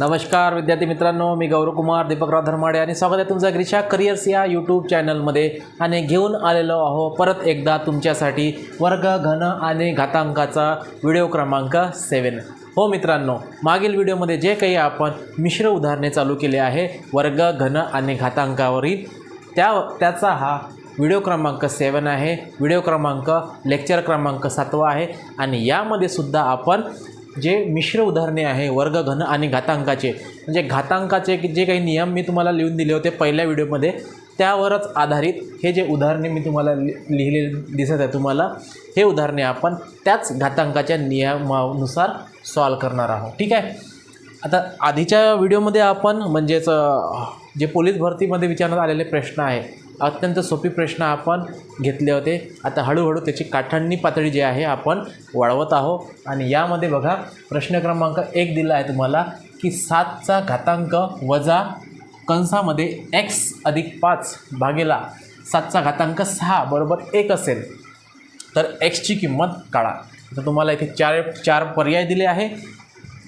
नमस्कार विद्यार्थी मित्रांनो. मी गौरवकुमार दीपकराव धर्माडे आणि स्वागत आहे तुमचा ग्रीशा करिअर्स या यूट्यूब चॅनलमध्ये आणि घेऊन आलेलो आहो परत एकदा तुमच्यासाठी वर्ग घन आणि घातांकाचा व्हिडिओ क्रमांक सेवन हो मित्रांनो मागील व्हिडिओमध्ये जे काही आपण मिश्र उदाहरणे चालू केले आहे वर्ग घन आणि घातांकावरील त्या त्याचा हा व्हिडिओ क्रमांक सेवन आहे. व्हिडिओ क्रमांक लेक्चर क्रमांक सातवा आहे. आणि यामध्ये सुद्धा आपण जे मिश्र उदाहरणे आहे वर्ग घन आणि घातांकाचे म्हणजे घातांकाचे की जे काही नियम मी तुम्हाला लिहून दिले होते पहिल्या व्हिडिओमध्ये त्यावरच आधारित हे जे उदाहरणे मी तुम्हाला लि लिहिले दिसत आहे तुम्हाला हे उदाहरणे आपण त्याच घातांकाच्या नियमानुसार सॉल्व करणार आहोत. ठीक आहे? आता आधीच्या व्हिडिओमध्ये आपण म्हणजेच जे पोलीस भरतीमध्ये विचारण्यात आलेले प्रश्न आहे अत्यंत सोपी प्रश्न आपण घेतले होते. आता हळूहळू त्याची काठांनी पातळी जी आहे आपण वाढवत आहोत. आणि यामध्ये बघा प्रश्न क्रमांक एक दिला आहे तुम्हाला की सातचा घातांक वजा कंसामध्ये एक्स अधिक पाच भागेला सातचा घातांक सहा बरोबर एक असेल तर एक्सची किंमत काढा. तर तुम्हाला इथे चार चार पर्याय दिले आहे.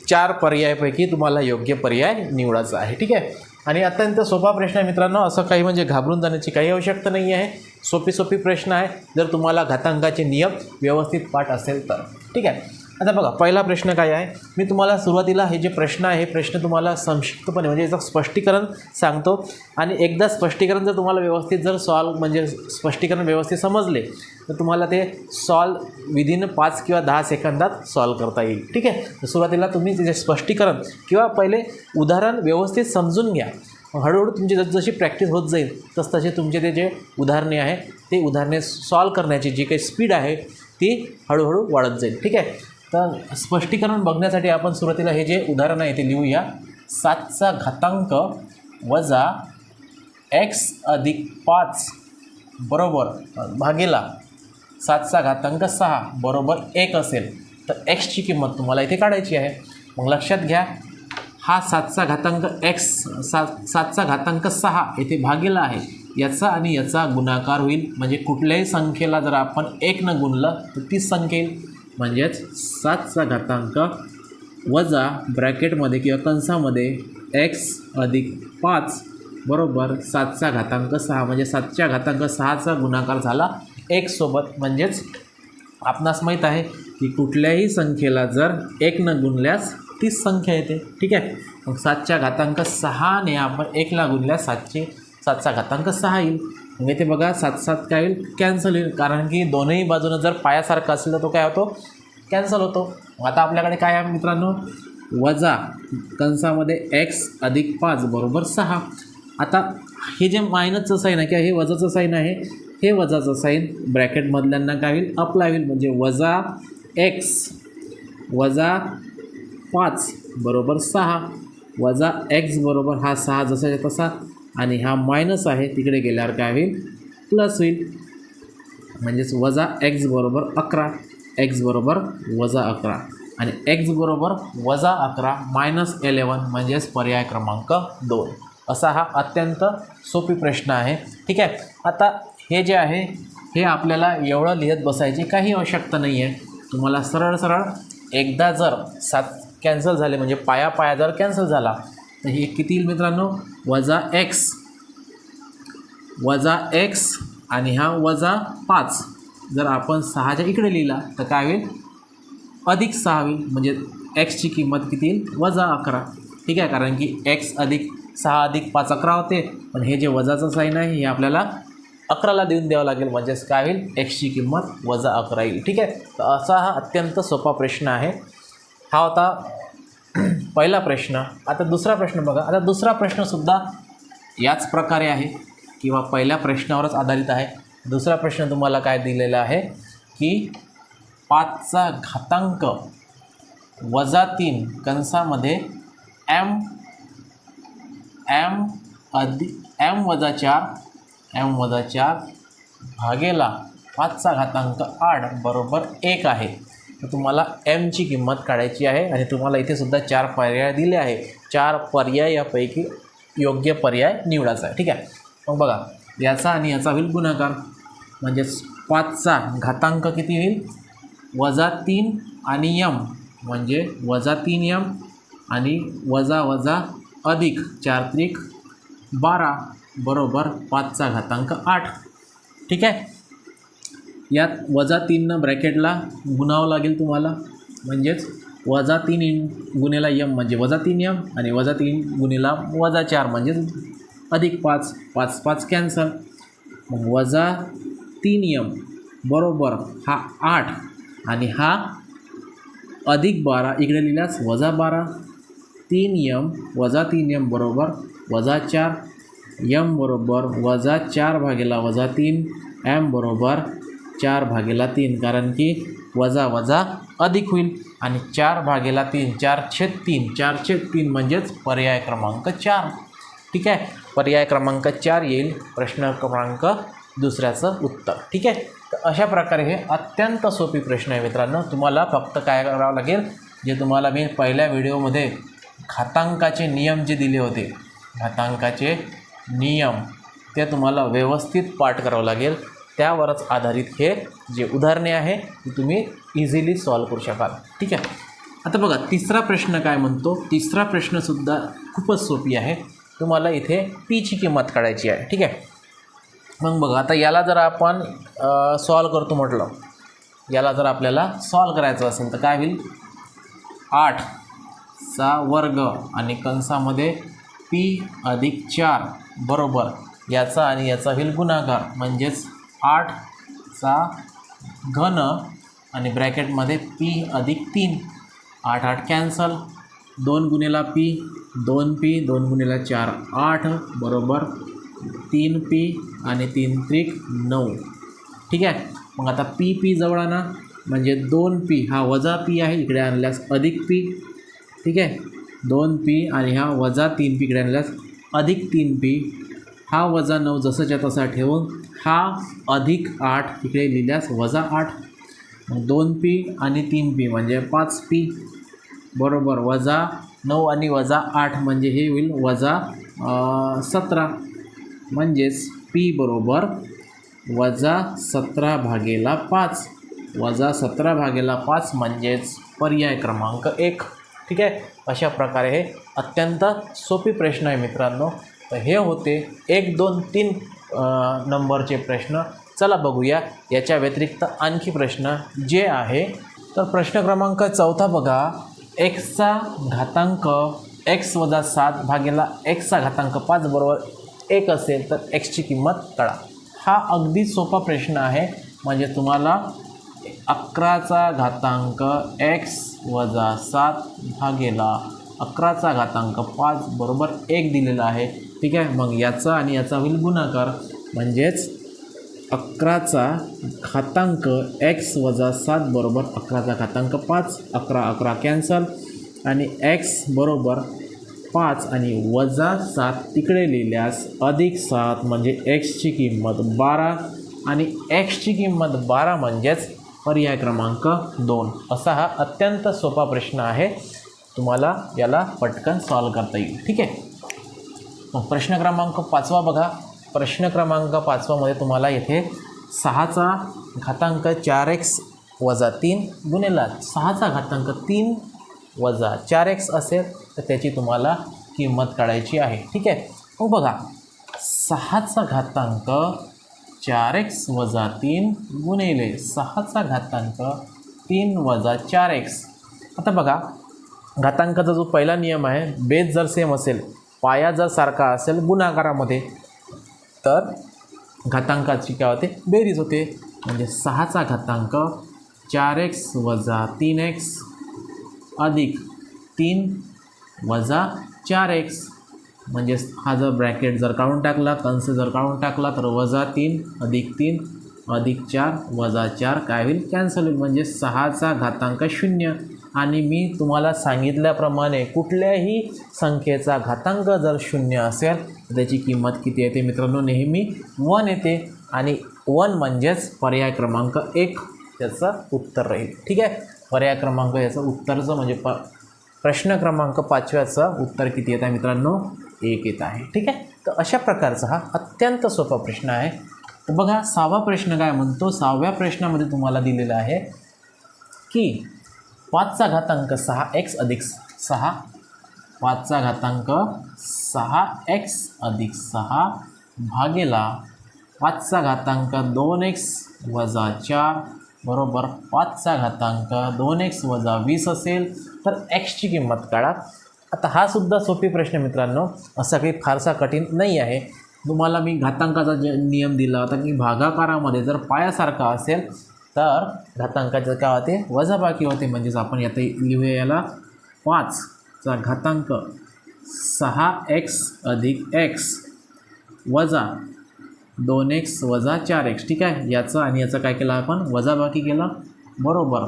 चार पर्यायापैकी तुम्हाला योग्य पर्याय निवडायचा आहे. ठीक आहे? आणि अत्यंत सोपा प्रश्न आहे मित्रांनो असं काही म्हणजे घाबरून जाण्याची काही आवश्यकता नाही आहे. सोपी सोपी प्रश्न आहे. जर तुम्हाला घातांकाचे नियम व्यवस्थित पाठ असेल तर. ठीक आहे? आता बघा पहिला प्रश्न काय आहे? मी तुम्हाला सुरुवातीला हे जे प्रश्न आहे हे प्रश्न तुम्हाला संक्षिप्तपणे म्हणजे याचं स्पष्टीकरण सांगतो. आणि एकदा स्पष्टीकरण जर तुम्हाला व्यवस्थित जर सॉल्व म्हणजे स्पष्टीकरण व्यवस्थित समजले तर तुम्हाला ते सॉल्व विदिन पाच किंवा दहा सेकंदात सॉल्व करता येईल. ठीक आहे? तर सुरुवातीला तुम्ही त्याचे स्पष्टीकरण किंवा पहिले उदाहरण व्यवस्थित समजून घ्या. हळूहळू तुमची जस जशी प्रॅक्टिस होत जाईल तस तसे तुमचे ते जे उदाहरणे आहे ते उदाहरणे सॉल्व करण्याची जी काही स्पीड आहे ती हळूहळू वाढत जाईल. ठीक आहे? तर स्पष्टीकरण बघण्यासाठी आपण सुरुवातीला हे जे उदाहरण आहे ते लिहूया. सातचा घातांक वजा एक्स अधिक पाच बरोबर भागेला. सातचा घातांक सहा बरोबर एक असेल. तर एक्सची किंमत तुम्हाला इथे काढायची आहे. मग लक्षात घ्या हा सातचा घातांक एक्स सात सातचा घातांक सहा येथे भागेला आहे. याचा आणि याचा गुणाकार होईल. म्हणजे कुठल्याही संख्येला जर आपण एक न गुणलं तर तीच संख्या येईल. म्हणजेच सातचा घातांक वजा ब्रॅकेटमध्ये किंवा कंसामध्ये एक्स अधिक पाच बरोबर सातचा घातांक सहा. म्हणजे सातच्या घातांक सहाचा गुणाकार झाला एकसोबत म्हणजेच आपणास माहीत आहे की कुठल्याही संख्येला जर एक न गुणल्यास तीच संख्या येते. ठीक आहे? मग सातच्या घातांक सहाने आपण एकला गुणल्यास सातशे सातचा घातांक सहा येईल. म्हणजे मग इथे बघा सात सात काय होईल? कॅन्सल होईल. कारण की दोनही बाजूनं जर पायासारखा असेल तर तो काय होतो? कॅन्सल होतो. आता आपल्याकडे काय आहे मित्रांनो? वजा कंसामध्ये एक्स अधिक पाच बरोबर सहा. आता हे जे मायनसचं साईन आहे किंवा हे वजाचं साईन आहे हे वजाचं साईन ब्रॅकेटमधल्यांना काय होईल? अप्लाय होईल. म्हणजे वजा एक्स वजा पाच बरोबर सहा. वजा एक्स बरोबर हा सहा जसा तसा आणि हा मायनस आहे तिकडे गेल्यावर काय होईल? प्लस होईल. म्हणजेच वजा एक्स बरोबर अकरा एक्स बरोबर वजा अकरा. आणि एक्स बरोबर वजा अकरा मायनस एलेवन म्हणजेच पर्याय क्रमांक दोन. असा हा अत्यंत सोपी प्रश्न आहे. ठीक आहे? आता हे जे आहे हे आपल्याला एवढं लिहित बसायची काही आवश्यकता नाही आहे तुम्हाला सरळ सरळ एकदा जर सात कॅन्सल झाले म्हणजे पाया पाया जर कॅन्सल झाला तर हे किती येईल मित्रांनो? वजा एक्स वजा एक्स आणि हा वजा पाच. जर आपण सहाच्या इकडे लिहिला तर काय होईल? अधिक सहा होईल. म्हणजे एक्सची किंमत किती येईल? वजा अकरा. ठीक आहे? कारण की एक्स अधिक सहा अधिक पाच अकरा होते. पण हे जे वजाचं साईन आहे हे आपल्याला अकराला देऊन द्यावं लागेल. म्हणजेच काय होईल? एक्सची किंमत वजा अकरा येईल. ठीक आहे? तर असा हा अत्यंत सोपा प्रश्न आहे. हा होता पहिला प्रश्न आता दुसरा प्रश्न बघा. आता दुसरा प्रश्नसुद्धा याच प्रकारे आहे किंवा पहिल्या प्रश्नावरच आधारित आहे. दुसरा प्रश्न तुम्हाला काय दिलेला आहे की पाचचा घातांक वजा तीन कंसामध्ये एम एम अधि एम वजा चार एम वजा चार भागेला पाचचा घातांक आठ बरोबर एक आहे. तर तुम्हाला एमची किंमत काढायची आहे आणि तुम्हाला इथे सुद्धा चार पर्याय दिले आहे. चार पर्यायापैकी योग्य पर्याय निवडायचा आहे. ठीक आहे? मग बघा याचा आणि याचा होईल गुणाकार. म्हणजेच पाचचा घातांक किती होईल? वजा तीन आणि यम म्हणजे वजा तीन यम आणि वजा वजा अधिक चार त्रिक बारा बरोबर पाचचा घातांक आठ. ठीक आहे? यात वजा तीननं ब्रॅकेटला गुणावं लागेल तुम्हाला. म्हणजेच वजा तीन इन गुन्हेला यम म्हणजे वजा तीन यम आणि वजा तीन गुन्हेला वजा चार म्हणजेच अधिक पाच. पाच पाच कॅन्सल मग वजा तीन यम बरोबर हा आठ आणि हा अधिक बारा. इकडे लिहिल्यास वजा बारा तीन यम वजा तीन यम बरोबर वजा चार. यम बरोबर वजा चार भागेला वजा तीन. एम बरोबर चार भागेला तीन कारण की वजा वजा अधिक होईल. आणि चार भागेला तीन चार छेद तीन चार छेद तीन म्हणजेच पर्याय क्रमांक चार. ठीक आहे? पर्याय क्रमांक चार येईल. प्रश्न क्रमांक दुसऱ्याचं उत्तर. ठीक आहे? तर अशा प्रकारे हे अत्यंत सोपी प्रश्न आहे मित्रांनो. तुम्हाला फक्त काय करावं लागेल? जे तुम्हाला मी पहिल्या व्हिडिओमध्ये घातांकाचे नियम जे दिले होते घातांकाचे नियम ते तुम्हाला व्यवस्थित पाठ करावं लागेल. त्यावरच आधारित हे जे उदाहरणे आहे ती तुम्ही इझिली सॉल्व करू शकाल. ठीक आहे? आता बघा तिसरा प्रश्न काय म्हणतो? तिसरा प्रश्नसुद्धा खूपच सोपी आहे. तुम्हाला इथे पीची किंमत काढायची आहे. ठीक आहे? मग बघा आता याला जर आपण सॉल्व करतो म्हटलं याला जर आपल्याला सॉल्व करायचं असेल तर काय होईल? आठ चा वर्ग आणि कंसामध्ये पी अधिक चार बरोबर याचा आणि याचा होईल गुणाकार म्हणजेच आठचा घन आणि ब्रॅकेटमध्ये पी अधिक तीन. आठ आठ कॅन्सल. दोन गुन्हेला पी दोन पी दोन गुन्हेला चार आठ बरोबर. तीन पी आणि तीन त्रिक नऊ. ठीक आहे? मग आता पी पी जवळ आणा. म्हणजे दोन पी हा वजा पी आहे इकडे आणल्यास अधिक पी. ठीक आहे? दोन पी आणि हा वजा तीन पी इकडे आणल्यास अधिक तीन पी. हा वजा नऊ जसाच्या तसा ठेवून हा अधिक आठ इकडे लिहिल्यास वजा आठ. मग दोन पी आणि तीन पी म्हणजे पाच पी बरोबर वजा नऊ आणि वजा आठ म्हणजे हे होईल वजा सतरा. म्हणजेच पी बरोबर वजा सतरा भागेला पाच. वजा सतरा भागेला पाच म्हणजेच पर्याय क्रमांक एक. ठीक आहे? अशा प्रकारे हे अत्यंत सोपी प्रश्न आहे मित्रांनो. तर हे होते एक दोन तीन नंबरचे प्रश्न. चला बघूया. याच्या व्यतिरिक्त आणखी प्रश्न जे आहे तर प्रश्न क्रमांक चौथा बघा. एक्सचा घातांक एक्स वजा सात भागेला एक्सचा घातांक पाच बरोबर एक असेल तर एक्सची किंमत कळा. हा अगदी सोपा प्रश्न आहे. म्हणजे तुम्हाला अकराचा घातांक एक्स वजा सात भागेला अकराचा घातांक पाच बरोबर एक दिलेला आहे. ठीक आहे? मग याचा आणि याचा होईल गुणाकार. म्हणजेच अकराचा घातांक एक्स वजा सात बरोबर अकराचा घातांक पाच. अकरा अकरा कॅन्सल. आणि एक्स बरोबर पाच आणि वजा सात तिकडे लिहिल्यास अधिक सात म्हणजे एक्सची किंमत बारा. आणि एक्सची किंमत बारा म्हणजेच पर्याय क्रमांक दोन. असा हा अत्यंत सोपा प्रश्न आहे. तुम्हाला याला पटकन सॉल्व करता येईल. ठीक आहे? मग प्रश्न क्रमांक पाचवा बघा. प्रश्न क्रमांक पाचवामध्ये तुम्हाला येथे सहाचा घातांक चार एक्स वजा तीन गुन्हेला सहाचा घातांक तीन वजा चार एक्स असेल तर त्याची तुम्हाला किंमत काढायची आहे. ठीक आहे? मग बघा. सहाचा घातांक चार एक्स वजा तीन गुणेले सहाचा घातांक तीन वजा चार एक्स. आता बघा. घातांकाचा जो पहिला नियम आहे बेस जर सेम असेल पाया जर सारखा असेल गुणाकारामध्ये तर घातांकाची काय होते? बेरीज होते. म्हणजे सहाचा घातांक चार एक्स वजा तीन एक्स अधिक तीन वजा चार एक्स म्हणजे हा जर ब्रॅकेट जर काढून टाकला कंस जर काढून टाकला तर वजा तीन अधिक तीन अधिक चार वजा चार काय होईल? कॅन्सल होईल. म्हणजे सहाचा घातांक शून्य. आणि मी तुम्हाला सांगितल्याप्रमाणे कुठल्याही संख्येचा घातांक जर शून्य असेल तर त्याची किंमत किती येते मित्रांनो? नेहमी वन येते आणि वन म्हणजेच पर्याय क्रमांक एक त्याचं उत्तर राहील. ठीक आहे? पर्याय क्रमांक याचं उत्तरचं म्हणजे प प्रश्न क्रमांक पाचव्याचं उत्तर किती येत आहे मित्रांनो? एक येत आहे. ठीक आहे? तर अशा प्रकारचा हा अत्यंत सोपा प्रश्न आहे. तर बघा सहावा प्रश्न काय म्हणतो? सहाव्या प्रश्नामध्ये तुम्हाला दिलेला आहे की पाचचा घातांक सहा एक्स अधिक सहा पाचचा घातांक सहा एक्स अधिक सहा भागेला पाचचा घातांक दोन एक्स वजा चार बरोबर पाचचा घातांक दोन एक्स वजा वीस असेल तर एक्सची किंमत काढा. आता हा सुद्धा सोपी प्रश्न मित्रांनो. असा काही फारसा कठीण नाही आहे. तुम्हाला मी घातांकाचा जे नियम दिला होता की भागाकारामध्ये जर पायासारखा असेल तर घातांकाचं काय होते वजाबाकी होते. म्हणजेच आपण यात लिहूया याला पाचचा घातांक सहा एक्स अधिक एक्स वजा दोन एक्स वजा चार एक्स. ठीक आहे? याचं आणि याचं काय केलं आपण? वजाबाकी केला. बरोबर.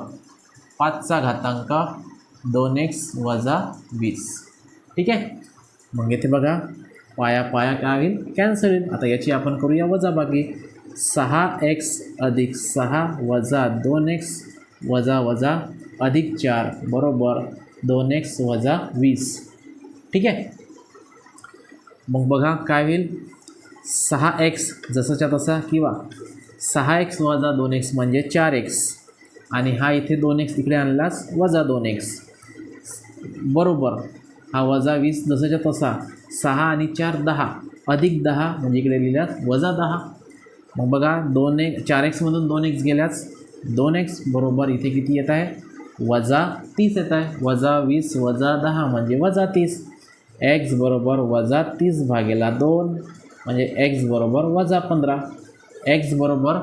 पाचचा घातांक दोन एक्स वजा वीस. ठीक आहे? मग येथे बघा. पाया पाया काय होईल? कॅन्सल होईल. आता याची आपण करूया वजाबाकी. सहा एक्स अधिक सहा वजा दोन एक्स वजा वजा अधिक चार बरोबर दोन एक्स वजा वीस. ठीक आहे? मग बघा काय होईल? सहा एक्स जसाच्या तसा किंवा सहा एक्स वजा दोन एक्स म्हणजे चार एक्स. आणि हा इथे दोन एक्स इकडे आणलास वजा दोन एक्स. बरोबर. हा वजा वीस जसाच्या तसा सहा आणि चार दहा. अधिक दहा म्हणजे इकडे लिहिल्यास वजा दहा. मग बघा दोन एक चार एक्समधून दोन एक्स गेल्यास दोन एक्स बरोबर इथे किती येत आहे? वजा तीस येत आहे. वजा वीस वजा दहा म्हणजे वजा तीस. एक्स बरोबर वजा तीस भागेला दोन म्हणजे एक्स बरोबर वजा पंधरा. एक्स बरोबर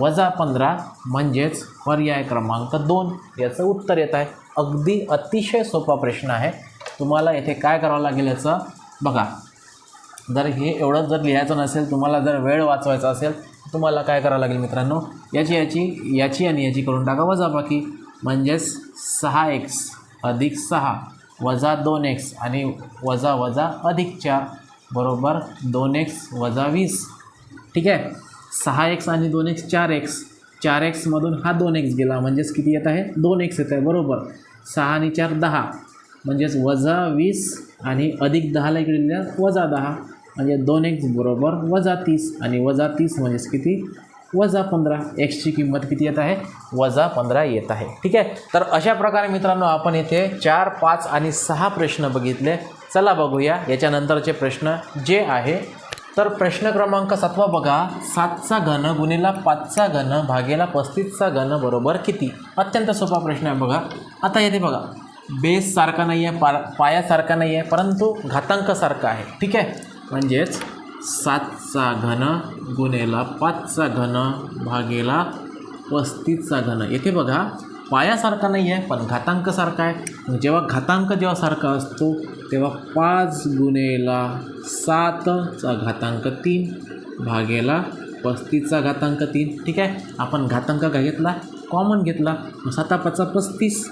वजा पंधरा म्हणजेच पर्याय क्रमांक दोन. याचं उत्तर येत आहे. अगदी अतिशय सोपा प्रश्न आहे. तुम्हाला येथे काय करावं लागेल याचं बघा. जर हे एवढंच जर लिहायचं नसेल तुम्हाला जर वेळ वाचवायचा असेल तर तुम्हाला काय करावं लागेल मित्रांनो? याची याची याची आणि याची करून टाका वजाबाकी. म्हणजेच सहा एक्स अधिक सहा वजा दोन एक्स आणि वजा वजा अधिक चार बरोबर दोन एक्स वजा वीस. ठीक आहे? सहा एक्स आणि दोन एक्स चार एक्स. चार एक्समधून हा दोन एक्स गेला. म्हणजेच किती येत आहे? दोन एक्स येत आहे. बरोबर? सहा आणि चार दहा. म्हणजेच वजा वीस आणि अधिक दहाला इकडे लिहिल्या वजा दहा. म्हणजे दोन एक्स बरोबर वजा तीस आणि वजा तीस म्हणजेच किती? वजा पंधरा. एक्सची किंमत किती येत आहे? वजा पंधरा येत आहे. ठीक आहे? तर अशा प्रकारे मित्रांनो आपण इथे चार पाच आणि सहा प्रश्न बघितले. चला बघूया. याच्यानंतरचे प्रश्न जे आहे तर प्रश्न क्रमांक सातवा बघा. सातचा घन गुणिला पाचचा घन भागेला पस्तीसचा घन बरोबर किती? अत्यंत सोपा प्रश्न आहे बघा. आता येते बघा. बेस सारखा नाही आहे पा पायासारखा नाही आहे परंतु घातांकसारखा आहे. ठीक आहे? म्हणजेच सातचा घन गुणेला पाचचा घन भागेला पस्तीसचा घन. येथे बघा पायासारखा नाही आहे पण घातांकसारखा आहे. मग जेव्हा घातांक जेव्हा सारखा असतो तेव्हा पाच गुणेला सातचा घातांक तीन भागेला पस्तीसचा घातांक तीन. ठीक आहे? आपण घातांक काय घेतला? कॉमन घेतला. मग साता पस्तीस.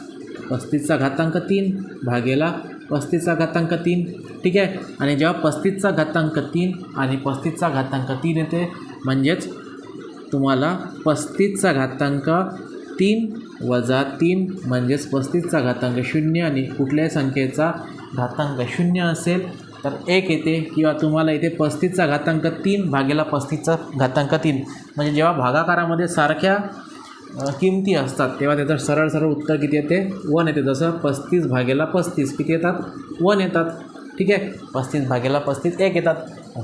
पस्तीसचा घातांक तीन भागेला पस्तीसचा घातांक तीन. ठीक आहे? आणि जेव्हा पस्तीसचा घातांक तीन आणि पस्तीसचा घातांक तीन येते म्हणजेच तुम्हाला पस्तीसचा घातांक तीन वजा तीन म्हणजेच पस्तीसचा घातांक शून्य आणि कुठल्याही संख्येचा घातांक शून्य असेल तर एक येते. किंवा तुम्हाला इथे पस्तीसचा घातांक तीन भागेला पस्तीसचा घातांक तीन. म्हणजे जेव्हा भागाकारामध्ये सारख्या किमती असतात तेव्हा त्याचं सरळ सरळ उत्तर किती येते? वन येते. जसं पस्तीस भागेला पस्तीस किती येतात? वन येतात. ठीक आहे? पस्तीस भागेला पस्तीस एक येतात.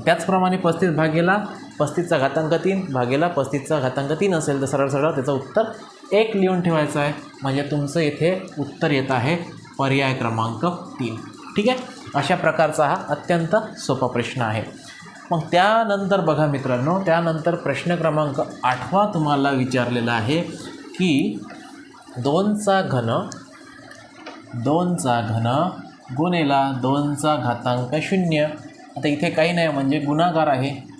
त्याचप्रमाणे पस्तीस भागेला पस्तीसचा घातांक तीन भागेला पस्तीसचा घातांक तीन असेल तर सरळ सरळ त्याचं उत्तर एक लिहून ठेवायचं आहे. म्हणजे तुमचं इथे उत्तर येत आहे पर्याय क्रमांक तीन. ठीक आहे? अशा प्रकारचा हा अत्यंत सोपा प्रश्न आहे. मग त्यानंतर बघा मित्रांनो त्यानंतर प्रश्न क्रमांक आठवा तुम्हाला विचारलेला आहे की दोनचा घन दोनचा घन गुणेला दोनचा घातांक शून्य. आता इथे काही नाही म्हणजे गुणाकार आहे.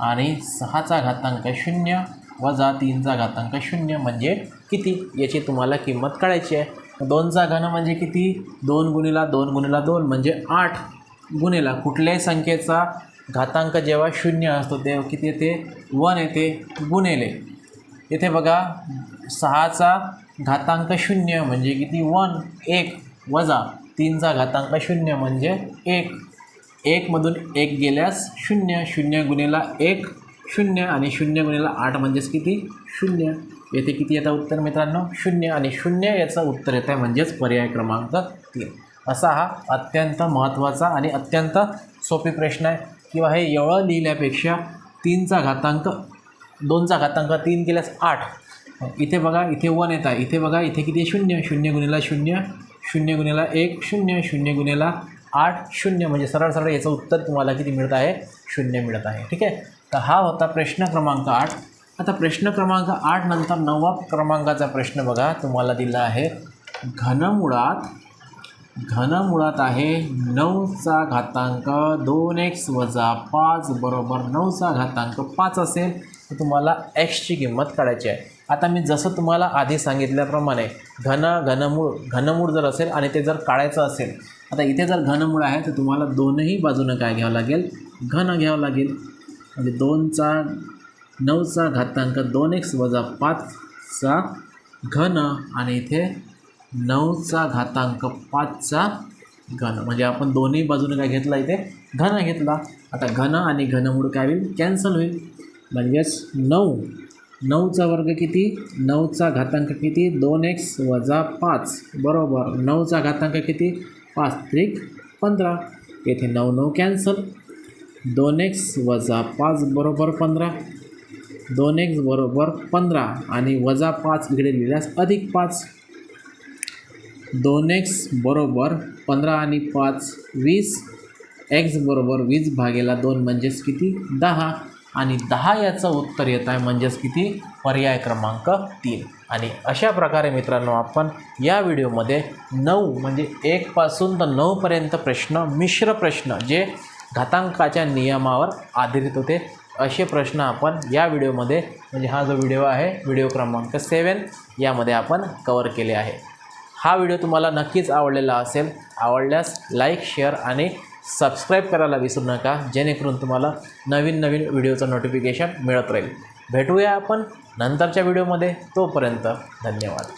आणि सहाचा घातांक शून्य वजा तीनचा घातांक शून्य म्हणजे किती? याची तुम्हाला किंमत कळायची आहे. दोनचा घन म्हणजे किती? दोन गुणीला दोन गुणेला दोन म्हणजे आठ. गुणेला कुठल्याही संख्येचा घातांक जेव्हा शून्य असतो तेव्हा किती येते? वन येते. गुणेले इथे बघा सहाचा घातांक शून्य म्हणजे किती? वन. एक वजा तीनचा घातांक शून्य म्हणजे एक. एकमधून एक गेल्यास शून्य शून्य गुणेला एक शून्य आणि शून्य गुणेला आठ म्हणजेच किती? शून्य. येथे किती येतं उत्तर मित्रांनो? शून्य आणि शून्य याचं उत्तर येतं आहे म्हणजेच पर्याय क्रमांक तीन. असा हा अत्यंत महत्त्वाचा आणि अत्यंत सोपी प्रश्न आहे. किंवा हे एवढं लिहिल्यापेक्षा तीनचा घातांक दोनचा घातांक तीन गेल्यास आठ. इथे बघा इथे वन येत. आहे इथे बघा इथे किती? शून्य शून्य गुणेला शून्य. शून्य गुणेला एक शून्य शून्य गुणेला आठ शून्य. म्हणजे सरळ सरळ याचं उत्तर तुम्हाला किती मिळत आहे? शून्य मिळत आहे. ठीक आहे? तर हा होता प्रश्न क्रमांक आठ. आता प्रश्न क्रमांक आठ नंतर नववा क्रमांकाचा प्रश्न बघा. तुम्हाला दिला आहे. घनमुळात घनमुळात आहे नऊचा घातांक दोन एक्स वजा पाच बरोबर नऊचा घातांक पाच असेल. तर तुम्हाला एक्सची किंमत काढायची आहे. आता मी जसं तुम्हाला आधी सांगितल्याप्रमाणे घन घनमूळ घनमूळ जर असेल आणि ते जर काढायचं असेल आता इथे जर घनमूळ आहे तर तुम्हाला दोनही बाजूनं काय घ्यावं लागेल? घन घ्यावं लागेल. म्हणजे दोनचा नऊचा घातांक दोन एक्स वजा पाचचा घन आणि इथे नऊचा घातांक पाचचा घन. म्हणजे आपण दोन्ही बाजूने काय घेतला इथे? घन घेतला. आता घन आणि घनमूळ काय होईल? कॅन्सल होईल. म्हणजेच नऊ. नऊचा वर्ग किती? नऊचा घातांक किती? दोन एक्स वजा पाच. बरोबर. नऊचा घातांक किती? पाच. त्रिक पंधरा. येथे नऊ नऊ कॅन्सल. दोन एक्स वजा पाच बरोबर पंधरा. दोन एक्स बरोबर पंधरा. आणि वजा पाच इकडे लिहिल्यास अधिक पाच. दोन एक्स बरोबर पंधरा आणि पाच वीस. एक्स बरोबर वीस भागेला दोन म्हणजेच किती? दहा. आणि दहा याचं उत्तर येत आहे म्हणजेच किती? पर्याय क्रमांक तीन. आणि अशा प्रकारे मित्रांनो आपण या व्हिडिओमध्ये नऊ म्हणजे एकपासून तर नऊपर्यंत प्रश्न मिश्र प्रश्न जे घातांकाच्या नियमावर आधारित होते असे प्रश्न आपण या व्हिडिओमध्ये म्हणजे हा जो व्हिडिओ आहे व्हिडिओ क्रमांक सेवन यामध्ये आपण कवर केले आहे. हा व्हिडिओ तुम्हाला नक्कीच आवडलेला असेल आवडल्यास लाईक शेअर आणि सबस्क्राईब करायला विसरू नका जेणेकरून तुम्हाला नवीन नवीन व्हिडिओचं नोटिफिकेशन मिळत राहील. भेटूया आपण नंतरच्या व्हिडिओमध्ये. तोपर्यंत धन्यवाद.